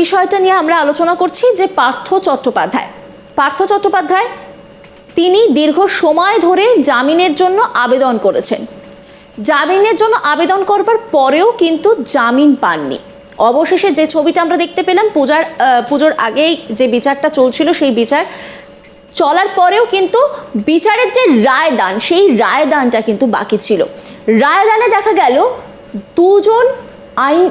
বিষয়টা নিয়ে আমরা আলোচনা করছি যে পার্থ চট্টোপাধ্যায়। পার্থ চট্টোপাধ্যায় তিনি দীর্ঘ সময় ধরে জামিনের জন্য আবেদন করেছেন। জামিনের জন্য আবেদন করবার পরেও কিন্তু জামিন পাননি। অবশেষে যে ছবিটা আমরা দেখতে পেলাম, পূজার পুজোর আগেই যে বিচারটা চলছিল, সেই বিচার চলার পরেও কিন্তু বিচারের যে রায়দান, সেই রায়দানটা কিন্তু বাকি ছিল। রায়দানে দেখা গেল, দুজন আইন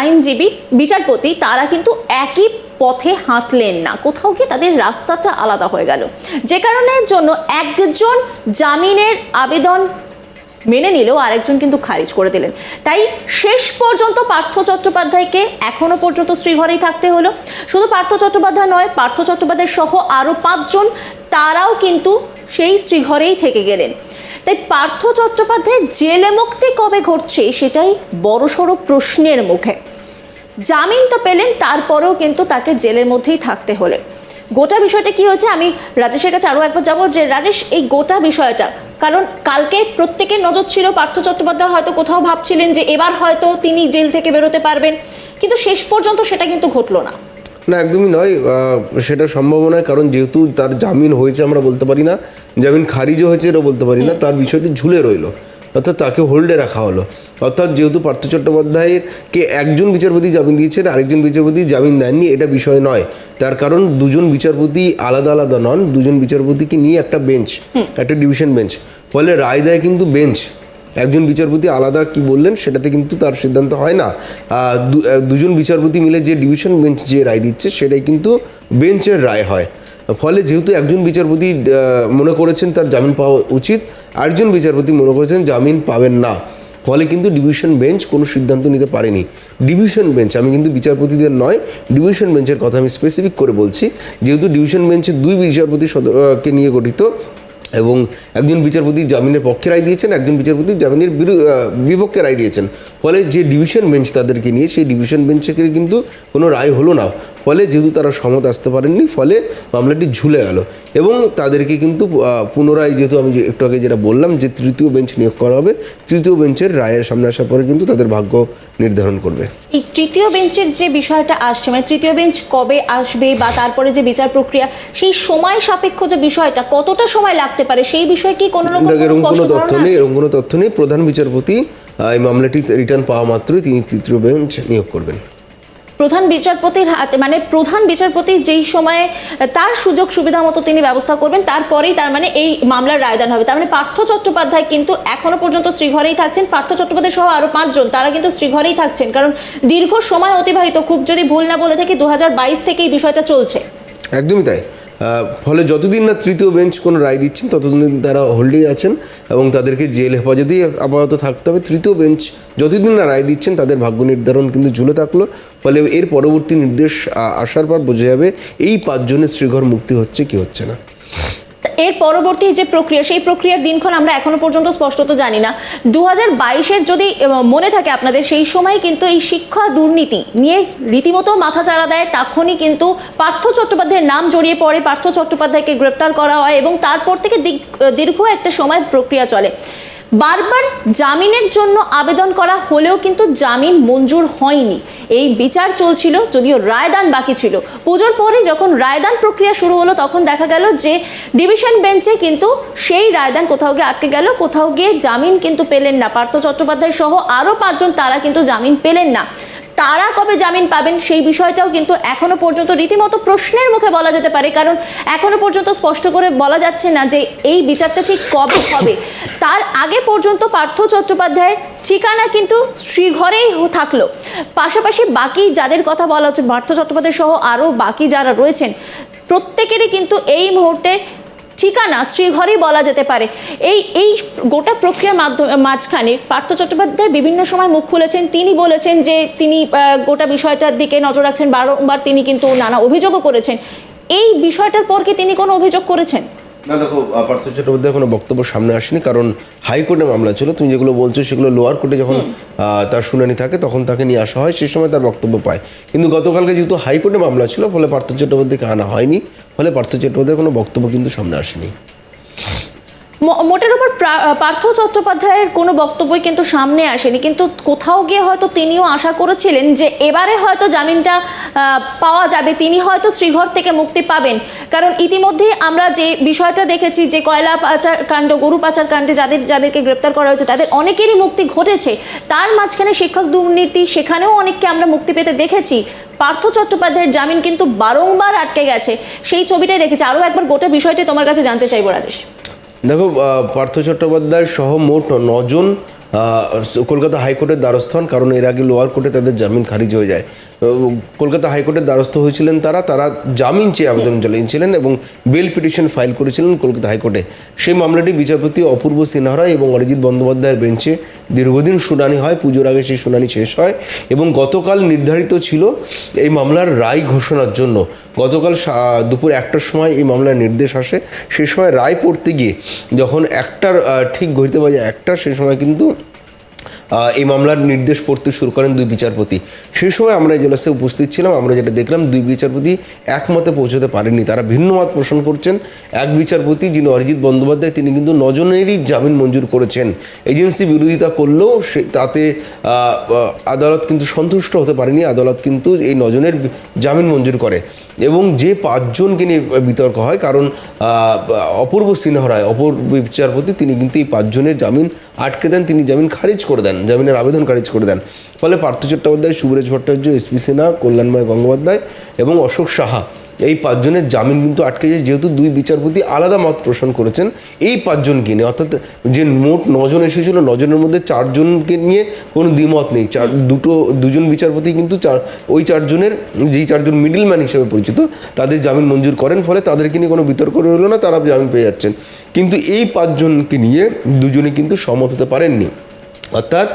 আইনজীবী, বিচারপতি, তারা কিন্তু একই পথে হাঁটলেন না। কোথাও গিয়ে তাদের রাস্তাটা আলাদা হয়ে গেল। যে কারণের জন্য একজন জামিনের আবেদন মেনে নিলেও আরেকজন কিন্তু খারিজ করে দিলেন। তাই শেষ পর্যন্ত পার্থ চট্টোপাধ্যায়কে এখনও পর্যন্ত শ্রীঘরেই থাকতে হলো। শুধু পার্থ চট্টোপাধ্যায় নয়, পার্থ চট্টোপাধ্যায় সহ আরও পাঁচজন, তারাও কিন্তু সেই শ্রীঘরেই থেকে গেলেন। তাই পার্থ চট্টোপাধ্যায়ের জেলে মুক্তি কবে ঘটছে সেটাই বড়সড় প্রশ্নের মুখে। জামিন তো পেলেন, তারপরেও কিন্তু তাকে জেলের মধ্যেই থাকতে হলে। গোটা বিষয়টা কি হয়েছে? আমি রাজেশের কাছে আরও একবার যাব যে, রাজেশ, এই গোটা বিষয়টা, কারণ কালকে প্রত্যেকের নজর ছিল পার্থ চট্টোপাধ্যায় হয়তো কোথাও ভাবছিলেন যে, এবার হয়তো তিনি জেল থেকে বেরোতে পারবেন। কিন্তু শেষ পর্যন্ত সেটা কিন্তু ঘটলো না। না একদমই নয়। সেটা সম্ভব নয় কারণ যেহেতু তার জামিন হয়েছে আমরা বলতে পারি না জামিন খারিজও হয়েছে এটা বলতে পারি না তার বিষয়টি ঝুলে রইল অর্থাৎ তাকে হোল্ডে রাখা হলো। অর্থাৎ যেহেতু পার্থ চট্টোপাধ্যায়ের কে একজন বিচারপতি জামিন দিয়েছেন আরেকজন বিচারপতি জামিন দেননি এটা বিষয় নয়। তার কারণ দুজন বিচারপতি আলাদা আলাদা নন দুজন বিচারপতিকে নিয়ে একটা বেঞ্চ একটা ডিভিশন বেঞ্চ। ফলে রায় দেয় কিন্তু বেঞ্চ। একজন বিচারপতি আলাদা কি বললেন সেটাতে কিন্তু তার সিদ্ধান্ত হয় না। দুজন বিচারপতি মিলে যে ডিভিশন বেঞ্চ যে রায় দিচ্ছে সেটাই কিন্তু বেঞ্চের রায় হয়। ফলে যেহেতু একজন বিচারপতি মনে করেছেন তার জামিন পাওয়া উচিত, আরেকজন বিচারপতি মনে করেছেন জামিন পাবেন না। ফলে কিন্তু ডিভিশন বেঞ্চ কোনো সিদ্ধান্ত নিতে পারেনি। ডিভিশন বেঞ্চ, আমি কিন্তু বিচারপতিদের নয়, ডিভিশন বেঞ্চের কথা আমি স্পেসিফিক করে বলছি। যেহেতু ডিভিশন বেঞ্চে দুই বিচারপতি কে নিয়ে গঠিত এবং একজন বিচারপতি জামিনের পক্ষে রায় দিয়েছেন, একজন বিচারপতি জামিনের বিপক্ষে রায় দিয়েছেন। ফলে যে ডিভিশন বেঞ্চ তাদেরকে নিয়ে, সেই ডিভিশন বেঞ্চকে কিন্তু কোনো রায় হলো না। ফলে যেহেতু তারা সমত আসতে পারেননি ফলে মামলাটি ঝুলে গেল। এবং তাদেরকে কিন্তু পুনরায় যেহেতু আমি একটু আগে যেটা বললাম যে তৃতীয় বেঞ্চ নিয়োগ করা হবে তৃতীয় বেঞ্চের রায়ের সামনে আসার পরে কিন্তু তাদের ভাগ্য নির্ধারণ করবে। এই তৃতীয় বেঞ্চের যে বিষয়টা আসছে মানে তৃতীয় বেঞ্চ কবে আসবে বা তারপরে যে বিচার প্রক্রিয়া সেই সময় সাপেক্ষ যে বিষয়টা কতটা সময় লাগতে পারে সেই বিষয়ে কি কোনো রকম এরকম কোনো তথ্য নেই? এরকম কোনো তথ্য নেই। প্রধান বিচারপতি এই মামলাটি রিটার্ন পাওয়া মাত্রই তিনি তৃতীয় বেঞ্চ নিয়োগ করবেন। প্রধান বিচারপতির হাতে মানে প্রধান বিচারপতি যেই সময়ে তার সুযোগ সুবিধা মতো তিনি ব্যবস্থা করবেন, তারপরেই তার মানে এই মামলার রায়দান হবে। তার মানে পার্থ চট্টোপাধ্যায় কিন্তু এখনও পর্যন্ত শ্রীঘরেই থাকছেন। পার্থ চট্টোপাধ্যায় সহ আরও পাঁচজন, তারা কিন্তু শ্রীঘরেই থাকছেন। কারণ দীর্ঘ সময় অতিবাহিত, খুব যদি ভুল না বলে থাকি, দু হাজার বাইশ থেকে এই বিষয়টা চলছে। একদমই তাই। ফলে যতদিন না তৃতীয় বেঞ্চ কোনো রায় দিচ্ছেন, ততদিন তারা হোল্ডে আছেন এবং তাদেরকে জেল হেফাজতেই আপাতত থাকতে হবে। তৃতীয় বেঞ্চ যতদিন না রায় দিচ্ছেন, তাদের ভাগ্য নির্ধারণ কিন্তু ঝুলে থাকল। ফলে এর পরবর্তী নির্দেশ আসার পর বোঝা যাবে এই পাঁচজনের শ্রীঘর মুক্তি হচ্ছে কি হচ্ছে না। এর পরবর্তী যে প্রক্রিয়া, সেই প্রক্রিয়ার দিনক্ষণ আমরা এখনও পর্যন্ত স্পষ্টত জানি না। দু হাজার যদি মনে থাকে আপনাদের, সেই সময় কিন্তু এই শিক্ষা দুর্নীতি নিয়ে রীতিমতো মাথা চাড়া দেয়, তখনই কিন্তু পার্থ চট্টোপাধ্যায়ের নাম জড়িয়ে পড়ে, পার্থ চট্টোপাধ্যায়কে গ্রেপ্তার করা হয় এবং তারপর থেকে দীর্ঘ একটা সময় প্রক্রিয়া চলে। বারবার জামিনের জন্য আবেদন করা হলেও কিন্তু জামিন মঞ্জুর হয়নি। এই বিচার চলছিল যদিও রায়দান বাকি ছিল। পুজোর পরে যখন রায়দান প্রক্রিয়া শুরু হলো, তখন দেখা গেল যে ডিভিশন বেঞ্চে কিন্তু সেই রায়দান কোথাও গিয়ে আটকে গেল, কোথাও গিয়ে জামিন কিন্তু পেলেন না। পার্থ চট্টোপাধ্যায় সহ আরও পাঁচজন তারা কিন্তু জামিন পেলেন না। তারা কবে জামিন পাবেন সেই বিষয়টাও কিন্তু এখনও পর্যন্ত রীতিমতো প্রশ্নের মুখে বলা যেতে পারে। কারণ এখনও পর্যন্ত স্পষ্ট করে বলা যাচ্ছে না যে এই বিচারটা ঠিক কবে হবে। তার আগে পর্যন্ত পার্থ চট্টোপাধ্যায়ের ঠিকানা কিন্তু শ্রীঘরেই থাকল। পাশাপাশি বাকি যাদের কথা বলা হচ্ছে, পার্থ চট্টোপাধ্যায় সহ আরও বাকি যারা রয়েছেন, প্রত্যেকেরই কিন্তু এই মুহূর্তে ঠিকানা শ্রীঘরেই বলা যেতে পারে। এই এই গোটা প্রক্রিয়ার মাধ্যমে, মাঝখানে পার্থ চট্টোপাধ্যায় বিভিন্ন সময় মুখ খুলেছেন। তিনি বলেছেন যে তিনি গোটা বিষয়টার দিকে নজর রাখছেন। বারংবার তিনি কিন্তু নানা অভিযোগও করেছেন। এই বিষয়টার পর কি তিনি কোনো অভিযোগ করেছেন? না দেখো পার্থ চট্টোপাধ্যায় কোনো বক্তব্য সামনে আসেনি কারণ হাইকোর্টে মামলা ছিল। তুমি যেগুলো বলছো সেগুলো লোয়ার কোর্টে যখন তার শুনানি থাকে তখন তাকে নিয়ে আসা হয় সে সময় তার বক্তব্য পায়। কিন্তু গতকালকে যেহেতু হাইকোর্টে মামলা ছিল ফলে পার্থ চট্টোপাধ্যায়কে আনা হয়নি ফলে পার্থ চট্টোপাধ্যায়ের কোনো বক্তব্য কিন্তু সামনে আসেনি। মোটের উপর পার্থ চট্টোপাধ্যায়ের কোনো বক্তব্যই কিন্তু সামনে আসেনি। কিন্তু কোথাও গিয়ে হয়তো তিনিও আশা করেছিলেন যে এবারে হয়তো জামিনটা পাওয়া যাবে। তিনি হয়তো শ্রীঘর থেকে মুক্তি পাবেন। কারণ ইতিমধ্যেই আমরা যে বিষয়টা দেখেছি যে কয়লা পাচার কাণ্ড, গরু পাচার কাণ্ডে যাদের, যাদেরকে গ্রেপ্তার করা হয়েছে, তাদের অনেকেরই মুক্তি ঘটেছে। তার মাঝখানে শিক্ষক দুর্নীতি, সেখানেও অনেককে আমরা মুক্তি পেতে দেখেছি। পার্থ চট্টোপাধ্যায়ের জামিন কিন্তু বারংবার আটকে গেছে। সেই ছবিটাই রেখেছে আরও একবার গোটা বিষয়টি তোমার কাছে জানতে চাইব, রাজেশ। দেখো পার্থ চট্টোপাধ্যায় সহ মোট নজন কলকাতা হাইকোর্টের দ্বারস্থ হন, কারণ এর আগে লোয়ার কোর্টে তাদের জামিন খারিজ হয়ে যায়। কলকাতা হাইকোর্টের দ্বারস্থ হয়েছিলেন তারা তারা জামিন চেয়ে আবেদন চালিয়েছিলেন এবং বেল পিটিশন ফাইল করেছিলেন কলকাতা হাইকোর্টে। সেই মামলাটি বিচারপতি অপূর্ব সিনহারা এবং অরিজিৎ বন্দ্যোপাধ্যায়ের বেঞ্চে দীর্ঘদিন শুনানি হয়, পুজোর আগে সেই শুনানি শেষ হয় এবং গতকাল নির্ধারিত ছিল এই মামলার রায় ঘোষণার জন্য। গতকাল সা- দুপুর একটার সময় এই মামলার নির্দেশ আসে। সেই সময় রায় পড়তে গিয়ে যখন একটার ঠিক ঘড়িতে বাজে একটা সেই সময় কিন্তু এই মামলার নির্দেশ পড়তে শুরু করেন দুই বিচারপতি। সেই সময় আমরা এজলাসে উপস্থিত ছিলাম, আমরা যেটা দেখলাম, দুই বিচারপতি একমতে পৌঁছতে পারেননি। তারা ভিন্ন মত পোষণ করছেন। এক বিচারপতি যিনি অরিজিৎ বন্দ্যোপাধ্যায়, তিনি কিন্তু নজনেরই জামিন মঞ্জুর করেছেন। এজেন্সি বিরোধিতা করলেও সে তাতে আদালত কিন্তু সন্তুষ্ট হতে পারেনি। আদালত কিন্তু এই নজনের জামিন মঞ্জুর করে। এবং যে পাঁচজনকে নিয়ে বিতর্ক হয়, কারণ অপূর্ব সিনহা রায় অপূর্ব বিচারপতি, তিনি কিন্তু এই পাঁচজনের জামিন আটকে দেন, তিনি জামিন খারিজ করে দেন, জামিনের আবেদন খারিজ করে দেন। ফলে পার্থ চট্টোপাধ্যায় সুবরেশ ভট্টাচার্য এসপি সিনহা, কল্যাণময় গঙ্গোপাধ্যায় এবং অশোক সাহা এই পাঁচজনের জামিন কিন্তু আটকে যায় যেহেতু দুই বিচারপতি আলাদা মত পোষণ করেছেন। এই পাঁচজনকে নিয়ে, অর্থাৎ যে মোট নজন এসেছিল, নজনের মধ্যে চারজনকে নিয়ে কোনো দ্বিমত নেই। চার, দুটো, দুজন বিচারপতি কিন্তু চার, ওই চারজনের, যেই চারজন মিডিলম্যান হিসেবে পরিচিত, তাদের জামিন মঞ্জুর করেন, ফলে তাদেরকে নিয়ে কোনো বিতর্ক রইল না, তারা জামিন পেয়ে যাচ্ছেন। কিন্তু এই পাঁচজনকে নিয়ে দুজনে কিন্তু সম্মত হতে পারেননি। অর্থাৎ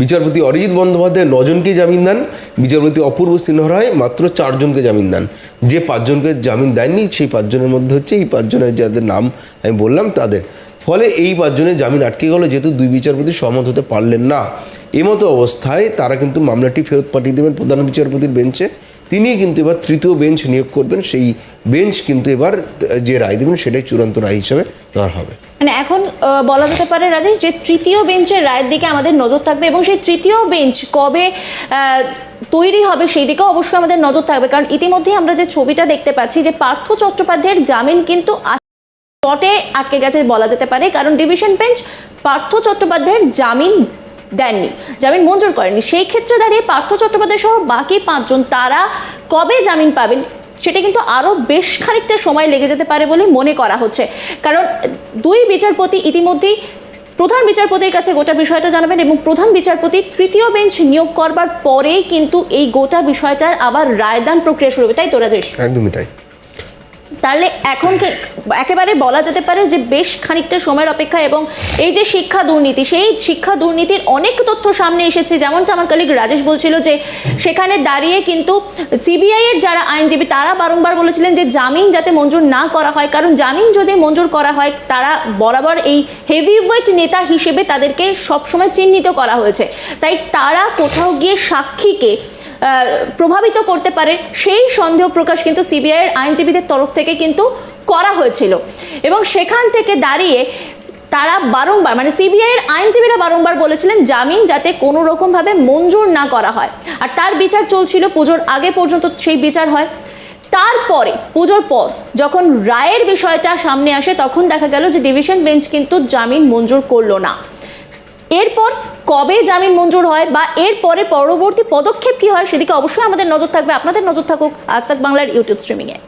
বিচারপতি অরিজিৎ বন্দ্যোপাধ্যায় নজনকে জামিন দেন, বিচারপতি অপূর্ব সিনহরায় মাত্র চারজনকে জামিন দেন। যে পাঁচজনকে জামিন দেননি, সেই পাঁচজনের মধ্যে হচ্ছে এই পাঁচজনের যাদের নাম আমি বললাম তাদের। ফলে এই পাঁচজনের জামিন আটকে গেল, যেহেতু দুই বিচারপতি সহমত হতে পারলেন না। এমতো অবস্থায় তারা কিন্তু মামলাটি ফেরত পাঠিয়ে দেবেন প্রধান বিচারপতির বেঞ্চে। তিনি কিন্তু এবার তৃতীয় বেঞ্চ নিয়োগ করবেন, সেই বেঞ্চ কিন্তু এবার যে রায় দেবেন সেটাই চূড়ান্ত রায় হিসাবে ধরা হবে। মানে এখন বলা যেতে পারে রাজেশ, যে তৃতীয় বেঞ্চের রায়ের দিকে আমাদের নজর থাকবে এবং সেই তৃতীয় বেঞ্চ কবে তৈরি হবে সেই দিকেও অবশ্যই আমাদের নজর থাকবে। কারণ ইতিমধ্যেই আমরা যে ছবিটা দেখতে পাচ্ছি, যে পার্থ চট্টোপাধ্যায়ের জামিন কিন্তু স্পটে আটকে গেছে বলা যেতে পারে। কারণ ডিভিশন বেঞ্চ পার্থ চট্টোপাধ্যায়ের জামিন দেননি। জামিন মঞ্জুর করেনি সেই ক্ষেত্রে দাঁড়িয়ে পার্থ চট্টোপাধ্যায় সহ বাকি পাঁচজন, তারা কবে জামিন পাবেন সেটা কিন্তু আরও বেশ খানিকটা সময় লেগে যেতে পারে বলে মনে করা হচ্ছে। কারণ দুই বিচারপতি ইতিমধ্যেই প্রধান বিচারপতির কাছে গোটা বিষয়টা জানাবেন এবং প্রধান বিচারপতি তৃতীয় বেঞ্চ নিয়োগ করবার পরেই কিন্তু এই গোটা বিষয়টার আবার রায়দান প্রক্রিয়া শুরু হবে। তাই তোরা একদমই তাই। তাহলে এখন একেবারে বলা যেতে পারে যে বেশ খানিকটা সময়ের অপেক্ষা এবং এই যে শিক্ষা দুর্নীতি, সেই শিক্ষা দুর্নীতির অনেক তথ্য সামনে এসেছে। যেমনটা আমার কলিগ রাজেশ বলছিল যে সেখানে দাঁড়িয়ে কিন্তু সিবিআই এর যারা আইনজীবী, তারা বারংবার বলেছিলেন যে জামিন যাতে মঞ্জুর না করা হয়। কারণ জামিন যদি মঞ্জুর করা হয়, তারা বরাবর এই হেভিওয়েট নেতা হিসেবে তাদেরকে সবসময় চিহ্নিত করা হয়েছে। তাই তারা কোথাও গিয়ে সাক্ষীকে প্রভাবিত করতে পারে, সেই সন্দেহ প্রকাশ কিন্তু সিবিআইয়ের আইনজীবীদের তরফ থেকে কিন্তু করা হয়েছিল। এবং সেখান থেকে দাঁড়িয়ে তারা বারংবার মানে সিবিআইয়ের আইনজীবীরা বারংবার বলেছিলেন, জামিন যাতে কোনো রকমভাবে মঞ্জুর না করা হয়। আর তার বিচার চলছিল, পুজোর আগে পর্যন্ত সেই বিচার হয়। তারপরে, পুজোর পর, যখন রায়ের বিষয়টা সামনে আসে, তখন দেখা গেল যে ডিভিশন বেঞ্চ কিন্তু জামিন মঞ্জুর করল না। এরপর কবে জামিন মঞ্জুর হয় বা এর পরে পরবর্তী পদক্ষেপ কি হয় সেদিকে অবশ্যই আমাদের নজর থাকবে। আপনাদের নজর থাকুক আজ তাক বাংলার ইউটিউব স্ট্রিমিংয়ে